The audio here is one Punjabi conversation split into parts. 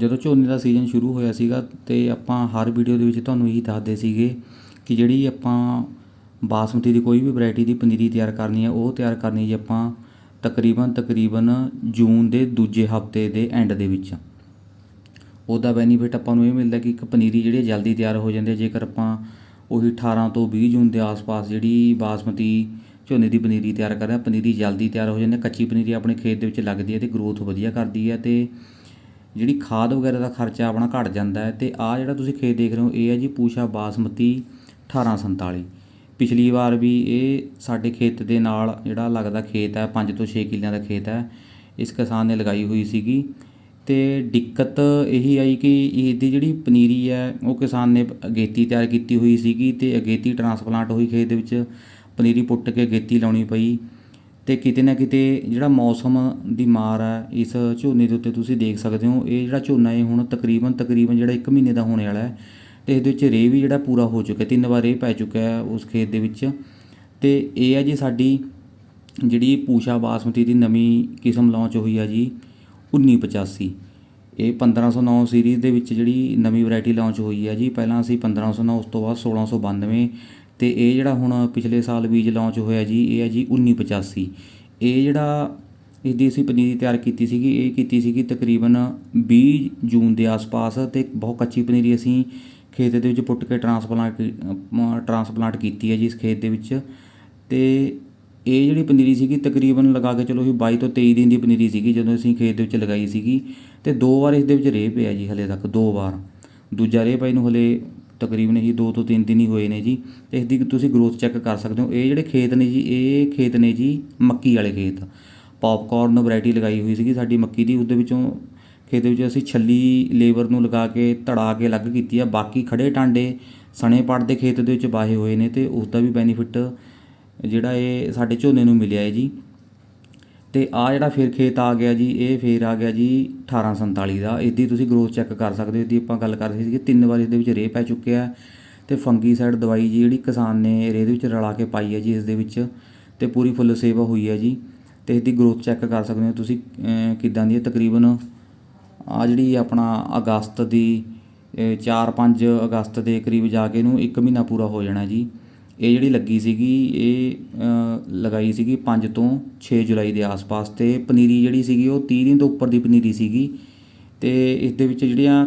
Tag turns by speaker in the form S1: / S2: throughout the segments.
S1: ਜਦੋਂ ਝੋਨੇ ਦਾ ਸੀਜ਼ਨ ਸ਼ੁਰੂ ਹੋਇਆ ਸੀਗਾ ਅਤੇ ਆਪਾਂ ਹਰ ਵੀਡੀਓ ਦੇ ਵਿੱਚ ਤੁਹਾਨੂੰ ਇਹੀ ਦੱਸਦੇ ਸੀਗੇ ਕਿ ਜਿਹੜੀ ਆਪਾਂ ਬਾਸਮਤੀ ਦੀ ਕੋਈ ਵੀ ਵੈਰਾਈਟੀ ਦੀ ਪਨੀਰੀ ਤਿਆਰ ਕਰਨੀ ਹੈ ਉਹ ਤਿਆਰ ਕਰਨੀ ਜੀ ਆਪਾਂ ਤਕਰੀਬਨ ਤਕਰੀਬਨ ਜੂਨ ਦੇ ਦੂਜੇ ਹਫ਼ਤੇ ਦੇ ਐਂਡ ਦੇ ਵਿੱਚ ਉਹਦਾ ਬੈਨੀਫਿਟ ਆਪਾਂ ਨੂੰ ਇਹ ਮਿਲਦਾ ਕਿ ਇੱਕ ਪਨੀਰੀ ਜਿਹੜੀ ਜਲਦੀ ਤਿਆਰ ਹੋ ਜਾਂਦੀ ਹੈ ਜੇਕਰ ਆਪਾਂ ਉਹੀ 18 ਤੋਂ 20 ਜੂਨ ਦੇ ਆਸ-ਪਾਸ ਜਿਹੜੀ ਬਾਸਮਤੀ ਝੋਨੇ ਦੀ ਪਨੀਰੀ ਤਿਆਰ ਕਰਦੇ ਹਾਂ ਪਨੀਰੀ ਜਲਦੀ ਤਿਆਰ ਹੋ ਜਾਂਦੀ ਹੈ ਕੱਚੀ ਪਨੀਰੀ ਆਪਣੇ ਖੇਤ ਦੇ ਵਿੱਚ ਲੱਗਦੀ ਹੈ ਤੇ ਗਰੋਥ ਵਧੀਆ ਕਰਦੀ ਹੈ ਤੇ ਜਿਹੜੀ ਖਾਦ ਵਗੈਰਾ ਦਾ ਖਰਚਾ ਆਪਣਾ ਘੱਟ ਜਾਂਦਾ ਹੈ ਤੇ ਆ ਜਿਹੜਾ ਤੁਸੀਂ ਖੇਤ ਦੇਖ ਰਹੇ ਹੋ, ਇਹ ਹੈ ਜੀ ਪੂਸ਼ਾ ਬਾਸਮਤੀ 1847 ਪਿਛਲੀ ਵਾਰ ਵੀ ਇਹ ਸਾਡੇ ਖੇਤ ਦੇ ਨਾਲ ਜਿਹੜਾ ਲੱਗਦਾ ਖੇਤ ਹੈ, ਪੰਜ ਤੋਂ ਛੇ ਕਿੱਲਿਆਂ ਦਾ ਖੇਤ ਹੈ, ਇਸ ਕਿਸਾਨ ਨੇ ਲਗਾਈ ਹੋਈ ਸੀਗੀ। ਅਤੇ ਦਿੱਕਤ ਇਹੀ ਆਈ ਕਿ ਇਹਦੀ ਜਿਹੜੀ ਪਨੀਰੀ ਹੈ, ਉਹ ਕਿਸਾਨ ਨੇ ਅਗੇਤੀ ਤਿਆਰ ਕੀਤੀ ਹੋਈ ਸੀਗੀ ਅਤੇ ਅਗੇਤੀ ਟਰਾਂਸਪਲਾਂਟ ਹੋਈ ਖੇਤ ਦੇ ਵਿੱਚ। ਪਨੀਰੀ ਪੁੱਟ ਕੇ ਅਗੇਤੀ ਲਾਉਣੀ ਪਈ। ਅਤੇ ਕਿਤੇ ਨਾ ਕਿਤੇ ਜਿਹੜਾ ਮੌਸਮ ਦੀ ਮਾਰ ਹੈ ਇਸ ਝੋਨੇ ਦੇ ਉੱਤੇ ਤੁਸੀਂ ਦੇਖ ਸਕਦੇ ਹੋ, ਇਹ ਜਿਹੜਾ ਝੋਨਾ ਹੈ ਹੁਣ ਤਕਰੀਬਨ ਤਕਰੀਬਨ ਜਿਹੜਾ ਇੱਕ ਮਹੀਨੇ ਦਾ ਹੋਣੇ ਵਾਲਾ ਹੈ ਤੇ ਇਹਦੇ ਵਿੱਚ ਰੇਹ ਵੀ ਜਿਹੜਾ ਪੂਰਾ ਹੋ ਚੁੱਕਾ ਤਿੰਨ ਵਾਰ ਰੇਹ ਪੈ ਚੁੱਕਾ ਹੈ ਉਸ ਖੇਤ ਦੇ ਵਿੱਚ। ਅਤੇ ਇਹ ਹੈ ਜੀ ਸਾਡੀ ਜਿਹੜੀ ਪੂਸ਼ਾ ਬਾਸਮਤੀ ਦੀ ਨਵੀਂ ਕਿਸਮ ਲਾਂਚ ਹੋਈ ਹੈ ਜੀ 1985 ਇਹ 1509 ਸੀਰੀਜ਼ ਦੇ ਵਿੱਚ ਜਿਹੜੀ ਨਵੀਂ ਵੈਰਾਈਟੀ ਲਾਂਚ ਹੋਈ ਹੈ ਜੀ, ਪਹਿਲਾਂ ਅਸੀਂ 1509 ਉਸ ਤੋਂ ਬਾਅਦ 1692 ਅਤੇ ਇਹ ਜਿਹੜਾ ਹੁਣ ਪਿਛਲੇ ਸਾਲ ਬੀਜ ਲਾਂਚ ਹੋਇਆ ਜੀ, ਇਹ ਹੈ ਜੀ 1985 ਇਹ ਜਿਹੜਾ ਇਹਦੀ ਅਸੀਂ ਪਨੀਰੀ ਤਿਆਰ ਕੀਤੀ ਸੀਗੀ, ਇਹ ਕੀਤੀ ਸੀਗੀ ਤਕਰੀਬਨ ਵੀਹ ਜੂਨ ਦੇ ਆਸ-ਪਾਸ ਅਤੇ ਬਹੁਤ ਕੱਚੀ ਪਨੀਰੀ ਅਸੀਂ ਖੇਤ ਦੇ ਵਿੱਚ ਪੁੱਟ ਕੇ ਟਰਾਂਸਪਲਾਂਟ ਟਰਾਂਸਪਲਾਂਟ ਕੀਤੀ ਹੈ ਜੀ ਇਸ ਖੇਤ ਦੇ ਵਿੱਚ। ਤੇ ਇਹ ਜਿਹੜੀ ਪਨੀਰੀ ਸੀਗੀ ਤਕਰੀਬਨ ਲਗਾ ਕੇ ਚਲੋ ਇਹ 22 ਤੋਂ 23 ਦਿਨ ਦੀ ਪਨੀਰੀ ਸੀਗੀ ਜਦੋਂ ਅਸੀਂ ਖੇਤ ਦੇ ਵਿੱਚ ਲਗਾਈ ਸੀਗੀ। ਤੇ ਦੋ ਵਾਰ ਇਸ ਦੇ ਵਿੱਚ ਰੇਹ ਪਿਆ ਜੀ ਹਲੇ ਤੱਕ, ਦੋ ਵਾਰ। ਦੂਜਾ ਰੇਹ ਪਈ ਨੂੰ ਹਲੇ ਤਕਰੀਬਨ ਹੀ 2 ਤੋਂ 3 ਦਿਨ ਹੀ ਹੋਏ ਨੇ ਜੀ, ਤੇ ਇਸ ਦੀ ਤੁਸੀਂ ਗਰੋਥ ਚੈੱਕ ਕਰ ਸਕਦੇ ਹੋ। ਇਹ ਜਿਹੜੇ ਖੇਤ ਨੇ ਜੀ, ਇਹ ਖੇਤ ਨੇ ਜੀ ਮੱਕੀ ਵਾਲੇ ਖੇਤ। ਪੌਪਕਾਰਨ ਵੈਰਾਈਟੀ ਲਗਾਈ ਹੋਈ ਸੀਗੀ ਸਾਡੀ ਮੱਕੀ ਦੀ, ਉਹਦੇ ਵਿੱਚੋਂ ਖੇਤ ਦੇ ਵਿੱਚ ਅਸੀਂ ਛੱਲੀ ਲੇਬਰ ਨੂੰ ਲਗਾ ਕੇ ਧੜਾ ਕੇ ਅਲੱਗ ਕੀਤੀ ਆ। ਬਾਕੀ ਖੜੇ ਟਾਂਡੇ ਸਣੇ ਪੜ ਦੇ ਖੇਤ ਦੇ ਵਿੱਚ ਵਾਹੇ ਹੋਏ ਨੇ ਤੇ ਉਸ ਦਾ ਵੀ ਬੈਨੀਫਿਟ ਜਿਹੜਾ ਇਹ ਸਾਡੇ ਝੋਨੇ ਨੂੰ ਮਿਲਿਆ ਹੈ ਜੀ। ਅਤੇ ਆਹ ਜਿਹੜਾ ਫਿਰ ਖੇਤ ਆ ਗਿਆ ਜੀ, ਇਹ ਫਿਰ ਆ ਗਿਆ ਜੀ 1847 ਦਾ। ਇਹਦੀ ਤੁਸੀਂ ਗਰੋਥ ਚੈੱਕ ਕਰ ਸਕਦੇ ਹੋ। ਇਹਦੀ ਆਪਾਂ ਗੱਲ ਕਰ ਰਹੇ ਸੀ ਕਿ ਤਿੰਨ ਵਾਰ ਇਹਦੇ ਵਿੱਚ ਰੇਹ ਪੈ ਚੁੱਕਿਆ ਹੈ ਤੇ ਫੰਗੀਸਾਈਡ ਦਵਾਈ ਜੀ ਜਿਹੜੀ ਕਿਸਾਨ ਨੇ ਰੇਹ ਦੇ ਵਿੱਚ ਰਲਾ ਕੇ ਪਾਈ ਹੈ ਜੀ ਇਸ ਦੇ ਵਿੱਚ ਤੇ ਪੂਰੀ ਫੁੱਲ ਸੇਵਾ ਹੋਈ ਹੈ ਜੀ। ਤੇ ਇਹਦੀ ਗਰੋਥ ਚੈੱਕ ਕਰ ਸਕਦੇ ਹੋ ਤੁਸੀਂ ਕਿੱਦਾਂ ਦੀ ਹੈ? ਤਕਰੀਬਨ ਆ ਜਿਹੜੀ ਆਪਣਾ ਅਗਸਤ ਦੀ 4-5 ਅਗਸਤ ਦੇ ਕਰੀਬ ਜਾ ਕੇ ਇਹਨੂੰ 1 ਮਹੀਨਾ ਪੂਰਾ ਹੋ ਜਾਣਾ ਜੀ। ਇਹ ਜਿਹੜੀ ਲੱਗੀ ਸੀਗੀ, ਇਹ ਲਗਾਈ ਸੀਗੀ ਪੰਜ ਤੋਂ ਛੇ ਜੁਲਾਈ ਦੇ ਆਸ-ਪਾਸ ਅਤੇ ਪਨੀਰੀ ਜਿਹੜੀ ਸੀਗੀ ਉਹ ਤੀਹ ਦਿਨ ਤੋਂ ਉੱਪਰ ਦੀ ਪਨੀਰੀ ਸੀਗੀ ਅਤੇ ਇਸ ਦੇ ਵਿੱਚ ਜਿਹੜੀਆਂ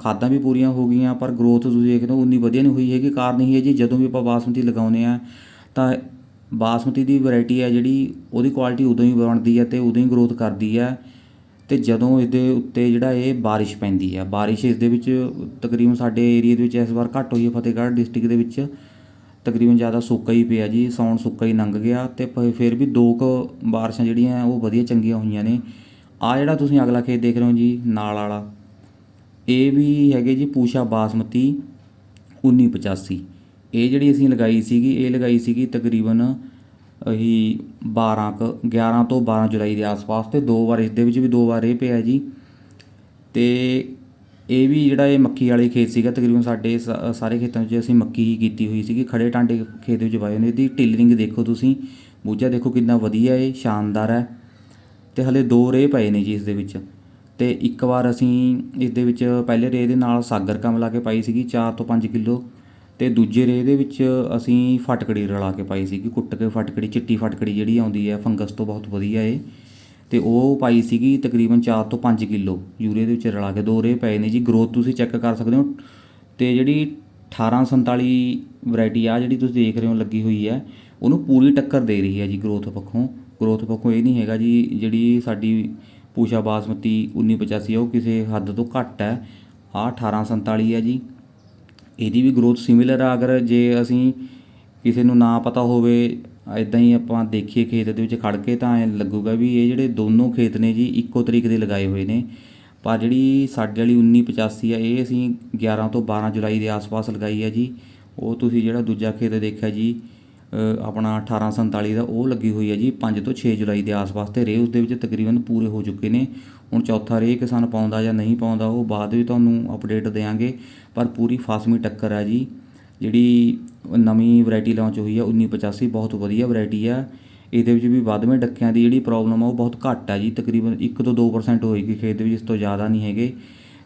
S1: ਖਾਦਾਂ ਵੀ ਪੂਰੀਆਂ ਹੋ ਗਈਆਂ, ਪਰ ਗਰੋਥ ਤੁਸੀਂ ਦੇਖਦੇ ਹੋ ਉਨੀ ਵਧੀਆ ਨਹੀਂ ਹੋਈ ਹੈਗੀ, ਕਾਰਨ ਇਹ ਹੈ ਜੀ ਜਦੋਂ ਵੀ ਆਪਾਂ ਬਾਸਮਤੀ ਲਗਾਉਂਦੇ ਆ ਤਾਂ ਬਾਸਮਤੀ ਦੀ ਵੈਰਾਈਟੀ ਹੈ ਜਿਹੜੀ, ਉਹਦੀ ਕੁਆਲਿਟੀ ਉਦੋਂ ਹੀ ਬਣਦੀ ਹੈ ਅਤੇ ਉਦੋਂ ਹੀ ਗਰੋਥ ਕਰਦੀ ਹੈ ਅਤੇ ਜਦੋਂ ਇਹਦੇ ਉੱਤੇ ਜਿਹੜਾ ਇਹ ਬਾਰਿਸ਼ ਪੈਂਦੀ ਹੈ, ਬਾਰਿਸ਼ ਇਸ ਦੇ ਵਿੱਚ ਤਕਰੀਬਨ ਸਾਡੇ ਏਰੀਆ ਦੇ ਵਿੱਚ ਇਸ ਵਾਰ ਘੱਟ ਹੋਈ ਹੈ, ਫਤਿਹਗੜ੍ਹ ਡਿਸਟ੍ਰਿਕਟ ਦੇ ਵਿੱਚ। ਤਕਰੀਬਨ ਜ਼ਿਆਦਾ ਸੁੱਕਾ ਹੀ ਪਿਆ ਜੀ ਸੌਣ ਸੁੱਕਾ ਹੀ ਲੰਘ ਗਿਆ ਤੇ ਫਿਰ ਵੀ ਦੋ ਕੁ ਬਾਰਿਸ਼ਾਂ ਜਿਹੜੀਆਂ ਉਹ ਵਧੀਆ ਚੰਗੀਆਂ ਹੋਈਆਂ ਨੇ। ਆ ਜਿਹੜਾ ਤੁਸੀਂ ਅਗਲਾ ਖੇਤ ਦੇਖ ਰਹੇ ਹੋ ਜੀ, ਨਾਲ ਵਾਲਾ, ਇਹ ਵੀ ਹੈਗੇ ਜੀ ਪੂਸ਼ਾ ਬਾਸਮਤੀ 1985 ਇਹ ਜਿਹੜੀ ਅਸੀਂ ਲਗਾਈ ਸੀਗੀ, ਇਹ ਲਗਾਈ ਸੀਗੀ ਤਕਰੀਬਨ ਇਹੀ 12 ਕ 11 ਤੋਂ 12 ਜੁਲਾਈ ਦੇ ਆਸ-ਪਾਸ ਤੇ ਦੋ ਵਾਰ ਇਸ ਦੇ ਵਿੱਚ ਵੀ ਦੋ ਵਾਰ ਇਹ ਪਿਆ ਜੀ। ਤੇ ਇਹ ਵੀ ਜਿਹੜਾ ਇਹ ਮੱਕੀ ਵਾਲੇ ਖੇਤ ਸੀਗਾ, ਤਕਰੀਬਨ ਸਾਡੇ ਸ ਸਾਰੇ ਖੇਤਾਂ 'ਚ ਅਸੀਂ ਮੱਕੀ ਹੀ ਕੀਤੀ ਹੋਈ ਸੀਗੀ। ਖੜ੍ਹੇ ਟਾਂਡੇ ਖੇਤ ਵਿੱਚ ਵਾਏ ਨੇ ਇਹਦੀ ਟਿਲਰਿੰਗ ਦੇਖੋ ਤੁਸੀਂ। ਬੂਝਾ ਦੇਖੋ ਕਿੰਨਾ ਵਧੀਆ ਏ ਸ਼ਾਨਦਾਰ ਹੈ। ਅਤੇ ਹਾਲੇ ਦੋ ਰੇਹ ਪਏ ਨੇ ਜੀ ਇਸ ਦੇ ਵਿੱਚ। ਅਤੇ ਇੱਕ ਵਾਰ ਅਸੀਂ ਇਸ ਦੇ ਵਿੱਚ ਪਹਿਲੇ ਰੇਹ ਦੇ ਨਾਲ ਸਾਗਰ ਕਾ ਮਿਲਾ ਕੇ ਪਾਈ ਸੀਗੀ, ਚਾਰ ਤੋਂ ਪੰਜ ਕਿਲੋ। ਅਤੇ ਦੂਜੇ ਰੇਹ ਦੇ ਵਿੱਚ ਅਸੀਂ ਫਟਕੜੀ ਰਲਾ ਕੇ ਪਾਈ ਸੀਗੀ। ਕੁੱਟ ਕੇ ਫਟਕੜੀ, ਚਿੱਟੀ ਫਟਕੜੀ ਜਿਹੜੀ ਆਉਂਦੀ ਹੈ, ਫੰਗਸ ਤੋਂ ਬਹੁਤ ਵਧੀਆ ਏ ਤੇ ਉਹ ਪਾਈ ਸੀਗੀ ਤਕਰੀਬਨ 4 ਤੋਂ 5 ਕਿਲੋ। ਯੂਰੀਆ ਦੇ ਵਿੱਚ ਰਲਾ ਕੇ ਦੋ ਰੇਹ ਪਏ ਨੇ ਜੀ। ਗਰੋਥ ਤੁਸੀਂ ਚੈੱਕ ਕਰ ਸਕਦੇ ਹੋ। ਤੇ ਜਿਹੜੀ 1847 ਵੈਰਾਈਟੀ ਆ ਜਿਹੜੀ ਤੁਸੀਂ ਦੇਖ ਰਹੇ ਹੋ ਲੱਗੀ ਹੋਈ ਹੈ, ਉਹਨੂੰ ਪੂਰੀ ਟੱਕਰ ਦੇ ਰਹੀ ਹੈ ਜੀ ਗਰੋਥ ਪੱਖੋਂ। ਗਰੋਥ ਪੱਖੋਂ ਇਹ ਨਹੀਂ ਹੈਗਾ ਜੀ, ਜਿਹੜੀ ਸਾਡੀ ਪੂਸ਼ਾ ਬਾਸਮਤੀ 1985 ਹੈ ਉਹ ਕਿਸੇ ਹੱਦ ਤੋਂ ਘੱਟ ਹੈ। ਆ 1847 ਹੈ ਜੀ। ਇਹਦੀ ਵੀ ਗਰੋਥ ਸਿਮਿਲਰ ਆ। ਅਗਰ ਜੇ ਅਸੀਂ ਕਿਸੇ ਨੂੰ ਨਾ ਪਤਾ ਹੋਵੇ ਇੱਦਾਂ ਹੀ ਆਪਾਂ ਦੇਖੀਏ ਖੇਤ ਦੇ ਵਿੱਚ ਖੜ੍ਹ ਕੇ ਤਾਂ ਐਂ ਲੱਗੂਗਾ ਵੀ ਇਹ ਜਿਹੜੇ ਦੋਨੋਂ ਖੇਤ ਨੇ ਜੀ, ਇੱਕੋ ਤਰੀਕ ਦੇ ਲਗਾਏ ਹੋਏ ਨੇ। ਪਰ ਜਿਹੜੀ ਸਾਡੇ ਵਾਲੀ 1985 ਆ, ਇਹ ਅਸੀਂ 11 ਤੋਂ 12 ਜੁਲਾਈ ਦੇ ਆਸ-ਪਾਸ ਲਗਾਈ ਹੈ ਜੀ। ਉਹ ਤੁਸੀਂ ਜਿਹੜਾ ਦੂਜਾ ਖੇਤ ਦੇਖਿਆ ਜੀ ਆਪਣਾ 1847 ਦਾ, ਉਹ ਲੱਗੀ ਹੋਈ ਹੈ ਜੀ 5 ਤੋਂ 6 ਜੁਲਾਈ ਦੇ ਆਸ-ਪਾਸ ਤੇ ਰੇਹ ਉਸ ਦੇ ਵਿੱਚ ਤਕਰੀਬਨ ਪੂਰੇ ਹੋ ਚੁੱਕੇ ਨੇ। ਹੁਣ ਚੌਥਾ ਰੇਹ ਕਿਸਾਨ ਪਾਉਂਦਾ ਜਾਂ ਨਹੀਂ ਪਾਉਂਦਾ, ਉਹ ਬਾਅਦ ਵਿੱਚ ਤੁਹਾਨੂੰ ਅਪਡੇਟ ਦੇਵਾਂਗੇ, ਪਰ ਪੂਰੀ ਫਾਸਮੀ ਟੱਕਰ ਹੈ ਜੀ। ਜਿਹੜੀ ਨਵੀਂ ਵਰਾਇਟੀ ਲਾਂਚ ਹੋਈ ਆ, ਉੱਨੀ ਪਚਾਸੀ, ਬਹੁਤ ਵਧੀਆ ਵਰਾਇਟੀ ਆ। ਇਹਦੇ ਵਿੱਚ ਵੀ ਵੱਧਵੇਂ ਡੱਕਿਆਂ ਦੀ ਜਿਹੜੀ ਪ੍ਰੋਬਲਮ ਆ, ਉਹ ਬਹੁਤ ਘੱਟ ਆ ਜੀ। ਤਕਰੀਬਨ 1 ਤੋਂ 2% ਹੋਏਗੀ ਖੇਤ ਦੇ ਵਿੱਚ, ਇਸ ਤੋਂ ਜ਼ਿਆਦਾ ਨਹੀਂ ਹੈਗੇ।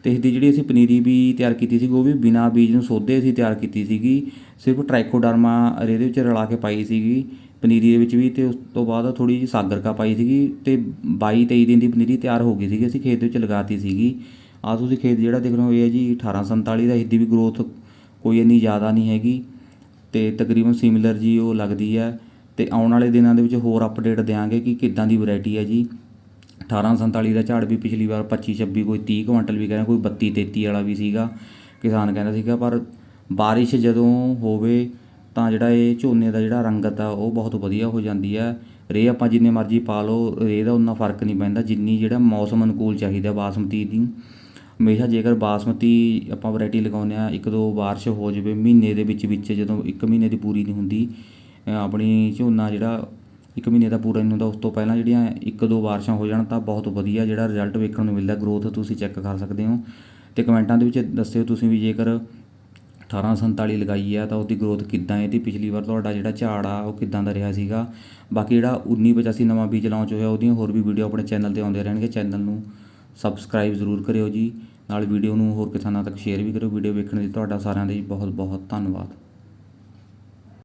S1: ਤੇ ਇਸਦੀ ਜਿਹੜੀ ਅਸੀਂ ਪਨੀਰੀ ਵੀ ਤਿਆਰ ਕੀਤੀ ਸੀ ਉਹ ਵੀ ਬਿਨਾ ਬੀਜ ਨੂੰ ਸੋਧੇ ਅਸੀਂ ਤਿਆਰ ਕੀਤੀ ਸੀਗੀ। ਸਿਰਫ ਟ੍ਰਾਈਕੋਡਰਮਾ ਇਹਦੇ ਵਿੱਚ ਰਲਾ ਕੇ ਪਾਈ ਸੀਗੀ ਪਨੀਰੀ ਦੇ ਵਿੱਚ ਵੀ, ਤੇ ਉਸ ਤੋਂ ਬਾਅਦ ਥੋੜੀ ਜਿਹੀ ਸਾਗਰਕਾ ਪਾਈ ਸੀਗੀ। ਤੇ 22 23 ਦਿਨ ਦੀ ਪਨੀਰੀ ਤਿਆਰ ਹੋ ਗਈ ਸੀਗੀ, ਅਸੀਂ ਖੇਤ ਵਿੱਚ ਲਗਾਤੀ ਸੀਗੀ। ਆਹ ਤੁਸੀਂ ਖੇਤ ਜਿਹੜਾ ਦੇਖ ਰਹੇ ਹੋ, ਇਹ ਹੈ ਜੀ 1847 ਦਾ ਇਸਦੀ ਵੀ ਗਰੋਥ ਕੋਈ ਇੰਨੀ ਜ਼ਿਆਦਾ ਨਹੀਂ ਹੈਗੀ ਅਤੇ ਤਕਰੀਬਨ ਸਿਮਿਲਰ ਜੀ ਉਹ ਲੱਗਦੀ ਹੈ ਅਤੇ ਆਉਣ ਵਾਲੇ ਦਿਨਾਂ ਦੇ ਵਿੱਚ ਹੋਰ ਅਪਡੇਟ ਦਿਆਂਗੇ ਕਿ ਕਿੱਦਾਂ ਦੀ ਵੈਰਾਈਟੀ ਹੈ ਜੀ। 1847 ਦਾ ਝਾੜ ਵੀ ਪਿਛਲੀ ਵਾਰ 25 26 ਕੋਈ 30 ਕੁਇੰਟਲ ਵੀ ਕਹਿੰਦਾ, ਕੋਈ 32 33 ਵਾਲਾ ਵੀ ਸੀਗਾ, ਕਿਸਾਨ ਕਹਿੰਦਾ ਸੀਗਾ, ਪਰ ਬਾਰਿਸ਼ ਜਦੋਂ ਹੋਵੇ ਤਾਂ ਜਿਹੜਾ ਇਹ ਝੋਨੇ ਦਾ ਜਿਹੜਾ ਰੰਗਤ ਆ, ਉਹ ਬਹੁਤ ਵਧੀਆ ਹੋ ਜਾਂਦੀ ਹੈ। ਰੇ ਆਪਾਂ ਜਿੰਨੇ ਮਰਜ਼ੀ ਪਾ ਲਓ ਰੇ ਦਾ ਉਨਾ ਫ਼ਰਕ ਨਹੀਂ ਪੈਂਦਾ, ਜਿੰਨੀ ਜਿਹੜਾ ਮੌਸਮ ਅਨੁਕੂਲ ਚਾਹੀਦਾ ਬਾਸਮਤੀ ਦੀ। ਹਮੇਸ਼ਾ ਜੇਕਰ ਬਾਸਮਤੀ ਆਪਾਂ ਵਰਾਇਟੀ ਲਗਾਉਂਦੇ ਹਾਂ, ਇੱਕ ਦੋ ਬਾਰਿਸ਼ ਹੋ ਜਾਵੇ, ਮਹੀਨੇ ਦੇ ਵਿੱਚ ਵਿੱਚ ਜਦੋਂ ਇੱਕ ਮਹੀਨੇ ਦੀ ਪੂਰੀ ਨਹੀਂ ਹੁੰਦੀ ਆਪਣੀ ਝੋਨਾ ਜਿਹੜਾ ਇੱਕ ਮਹੀਨੇ ਦਾ ਪੂਰਾ ਨਹੀਂ ਹੁੰਦਾ, ਉਸ ਤੋਂ ਪਹਿਲਾਂ ਜਿਹੜੀਆਂ ਇੱਕ ਦੋ ਬਾਰਿਸ਼ਾਂ ਹੋ ਜਾਣ ਤਾਂ ਬਹੁਤ ਵਧੀਆ ਜਿਹੜਾ ਰਿਜ਼ਲਟ ਵੇਖਣ ਨੂੰ ਮਿਲਦਾ ਗਰੋਥ ਤੁਸੀਂ ਚੈੱਕ ਕਰ ਸਕਦੇ ਹੋ। ਤੇ ਕਮੈਂਟਾਂ ਦੇ ਵਿੱਚ ਦੱਸਿਓ ਤੁਸੀਂ ਵੀ ਜੇਕਰ 1847 ਲਗਾਈ ਆ ਤਾਂ ਉਹਦੀ ਗਰੋਥ ਕਿੱਦਾਂ ਹੈ ਤੇ ਪਿਛਲੀ ਵਾਰ ਤੁਹਾਡਾ ਜਿਹੜਾ ਝਾੜ ਆ ਉਹ ਕਿੱਦਾਂ ਦਾ ਰਿਹਾ ਸੀਗਾ। ਬਾਕੀ ਜਿਹੜਾ 1985 ਨਵਾਂ ਬੀਜ ਲਾਂਚ ਹੋਇਆ, ਉਹਦੀਆਂ ਹੋਰ ਵੀ ਵੀਡੀਓ ਆਪਣੇ ਚੈਨਲ ਤੇ ਆਉਂਦੇ ਰਹਿਣਗੇ ਚੈਨਲ ਨੂੰ ਸਬਸਕ੍ਰਾਈਬ ਜ਼ਰੂਰ ਕਰਿਓ ਜੀ। ਨਾਲ ਵੀਡੀਓ ਨੂੰ ਹੋਰ ਕਿਸਾਨਾਂ ਤੱਕ ਸ਼ੇਅਰ ਵੀ ਕਰਿਓ। ਵੀਡੀਓ ਵੇਖਣ ਲਈ ਤੁਹਾਡਾ ਸਾਰਿਆਂ ਦਾ ਜੀ ਬਹੁਤ ਬਹੁਤ ਧੰਨਵਾਦ।